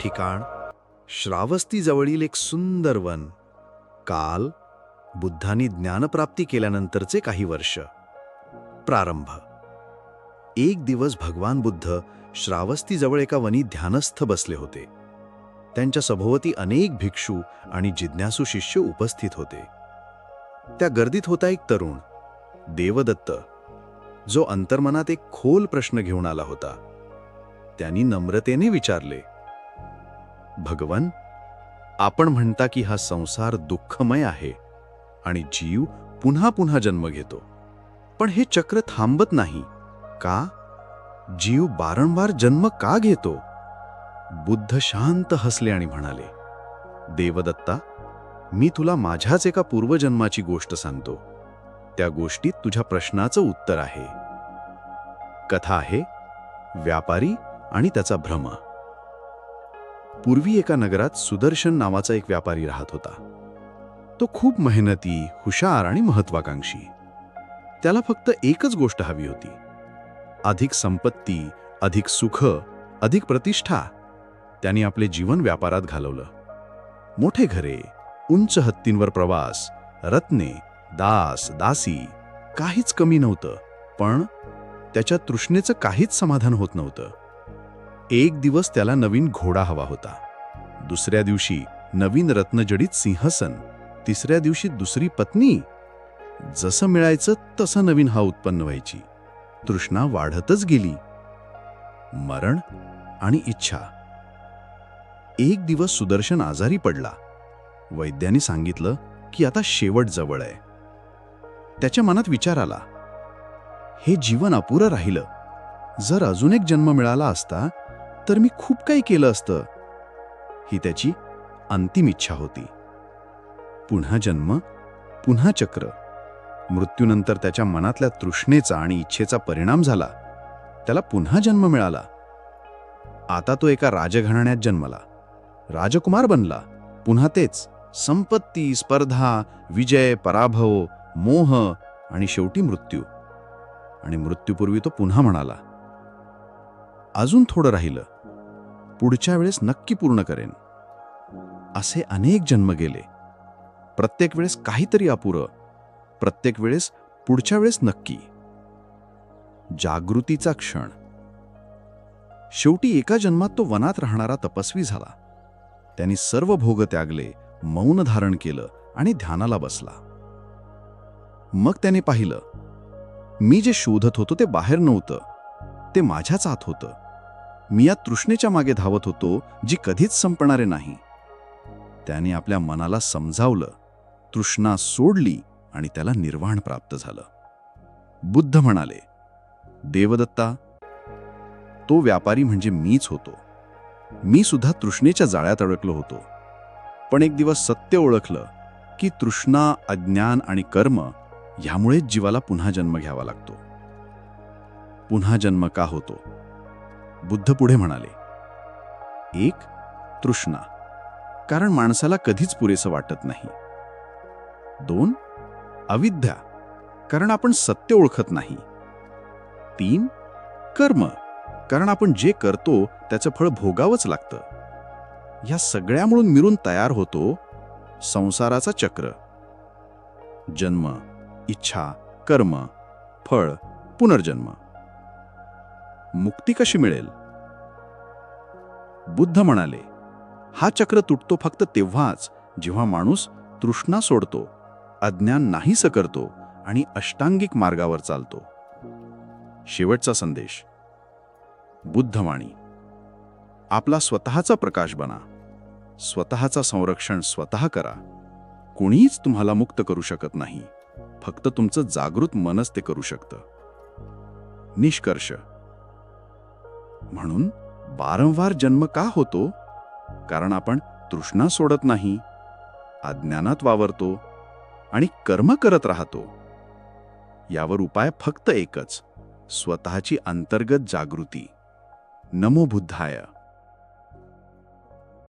ठिकाण श्रावस्तीजवळील एक सुंदर वन. काल बुद्धांनी ज्ञानप्राप्ती केल्यानंतरचे काही वर्ष. प्रारंभ. एक दिवस भगवान बुद्ध श्रावस्तीजवळ एका वनी ध्यानस्थ बसले होते. त्यांच्या सभोवती अनेक भिक्षू आणि जिज्ञासू शिष्य उपस्थित होते. त्या गर्दीत होता एक तरुण देवदत्त. जो अंतर्मनात एक खोल प्रश्न घेऊन आला होता. त्यांनी नम्रतेने विचारले भगवन आपण म्हणता की हा संसार दुःखमय आहे आणि जीव पुन्हा पुन्हा जन्म घेतो. पण हे चक्र थांबत नाही. का? जीव वारंवार जन्म का घेतो? बुद्ध शांत हसले आणि म्हणाले देवदत्ता मी तुला माझ्याच एका पूर्वजन्माची गोष्ट सांगतो. त्या गोष्टीत तुझ्या प्रश्नाचं उत्तर आहे. कथा आहे व्यापारी आणि त्याचा भ्रम. पूर्वी एका नगरात सुदर्शन नावाचा एक व्यापारी राहत होता. तो खूप मेहनती हुशार आणि महत्वाकांक्षी त्याला फक्त एकच गोष्ट हवी होती. अधिक संपत्ती अधिक सुख अधिक प्रतिष्ठा. त्यांनी आपले जीवन व्यापारात घालवलं. मोठे घरे उंच हत्तींवर प्रवास रत्ने दास दासी काहीच कमी नव्हतं पण त्याच्या तृष्णेचं काहीच समाधान होत नव्हतं. एक दिवस त्याला नवीन घोडा हवा होता. दुसऱ्या दिवशी नवीन रत्नजडीत सिंहसन तिसऱ्या दिवशी दुसरी पत्नी. जसं मिळायचं तसं नवीन हा उत्पन्न व्हायची. तृष्णा वाढतच गेली. मरण आणि इच्छा. एक दिवस सुदर्शन आजारी पडला. वैद्यानी सांगितलं की आता शेवट जवळ आहे. त्याच्या मनात विचार आला. हे जीवन अपुरं राहिलं. जर अजून एक जन्म मिळाला असता तर मी खूप काही केलं असतं. ही त्याची अंतिम इच्छा होती. पुन्हा जन्म पुन्हा चक्र. मृत्यूनंतर त्याच्या मनातल्या तृष्णेचा आणि इच्छेचा परिणाम झाला. त्याला पुन्हा जन्म मिळाला. आता तो एका राजघराण्यात जन्मला. राजकुमार बनला. पुन्हा तेच. संपत्ती स्पर्धा विजय पराभव मोह आणि शेवटी मृत्यू. आणि मृत्यूपूर्वी तो पुन्हा म्हणाला. अजून थोडं राहिलं. पुढच्या वेळेस नक्की पूर्ण करेन. असे अनेक जन्म गेले. प्रत्येक वेळेस काहीतरी अपुरं प्रत्येक वेळेस पुढच्या वेळेस नक्की. जागृतीचा क्षण. शेवटी एका जन्मात तो वनात राहणारा तपस्वी झाला. त्यांनी सर्व भोग त्यागले मौन धारण केलं आणि ध्यानाला बसला. मग त्याने पाहिलं मी जे शोधत होतो ते बाहेर नव्हतं ते माझ्याच आत होतं. मी या तृष्णेच्या मागे धावत होतो जी कधीच संपणारे नाही. त्याने आपल्या मनाला समजावलं तृष्णा सोडली आणि त्याला निर्वाण प्राप्त झालं. बुद्ध म्हणाले देवदत्ता तो व्यापारी म्हणजे मीच होतो. मी सुद्धा तृष्णेच्या जाळ्यात अडकलो होतो. पण एक दिवस सत्य ओळखलं की तृष्णा अज्ञान आणि कर्म ह्यामुळेच जीवाला पुन्हा जन्म घ्यावा लागतो. पुन्हा जन्म का होतो? बुद्ध पुढे म्हणाले एक तृष्णा. कारण माणसाला कधीच पुरेसं वाटत नाही. दोन अविद्या. कारण आपण सत्य ओळखत नाही. तीन कर्म. कारण आपण जे करतो त्याचं फळ भोगावंच लागतं. या सगळ्यामुळून मिळून तयार होतो संसाराचा चक्र. जन्म इच्छा कर्म फळ पुनर्जन्म. मुक्ती कशी मिळेल? बुद्ध म्हणाले हा चक्र तुटतो फक्त तेव्हाच जेव्हा माणूस तृष्णा सोडतो अज्ञान नाहीसं करतो आणि अष्टांगिक मार्गावर चालतो. शेवटचा संदेश. बुद्धवाणी आपला स्वतःचा प्रकाश बना. स्वतःचा संरक्षण स्वतः करा. कोणीच तुम्हाला मुक्त करू शकत नाही. फक्त तुमचं जागृत मनच ते करू शकतं. निष्कर्ष म्हणून वारंवार जन्म का होतो? कारण आपण तृष्णा सोडत नाही अज्ञानात वावरतो आणि कर्म करत राहतो. यावर उपाय फक्त एकच स्वतःची अंतर्गत जागृती. नमो बुद्धाय.